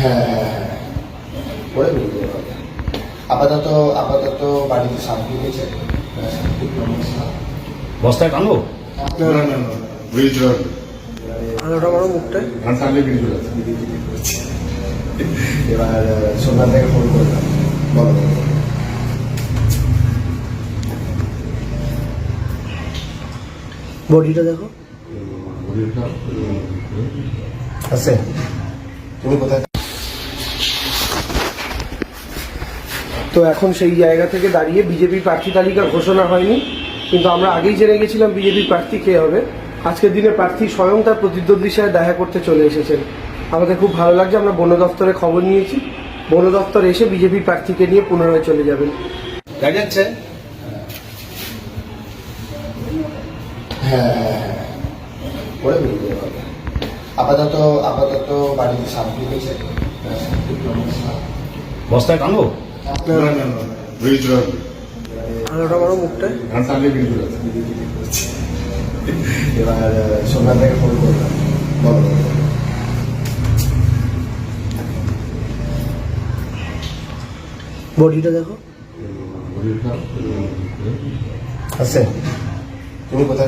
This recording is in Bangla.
হ্যাঁ হ্যাঁ হ্যাঁ। আপাতত আপাতত বাড়িতে সাপ ঢুকেছে। বস্তায় টানবো না না না না ব্রিজ রোড। আলোটা বড় মুখটায় ধান টানলে ব্রিজ রোড আছে। এবার সোমবার থেকে ফোন করলাম। বলো। বডিটা দেখো। আছে। তুমি কোথায়? তো এখন সেই জায়গা থেকে দাঁড়িয়ে বিজেপি প্রার্থী তালিকা ঘোষণা হয়নি কিন্তু আমরা আগেই জেনে গেছিলাম বিজেপি প্রার্থী কে হবে। আজকের দিনে প্রার্থী স্বয়ং তার প্রতিদ্বন্দ্বীর সাথে দেখা করতে চলে এসেছেন। আমাদের খুব ভালো লাগছে আমরা বন দপ্তরে খবর নিয়েছি। বন দপ্তর এসে বিজেপি প্রার্থীকে নিয়ে পুনরায় চলে যাবেন। দেখা যাচ্ছে? হ্যাঁ হ্যাঁ হ্যাঁ করে আপাতত আপাতত বাড়িতে সাপ ঢুকেছে বস্তায় টানবো? এবার সোমবার থেকে ফোন করলাম বলো বডিটা দেখো আছে। তুমি কোথায়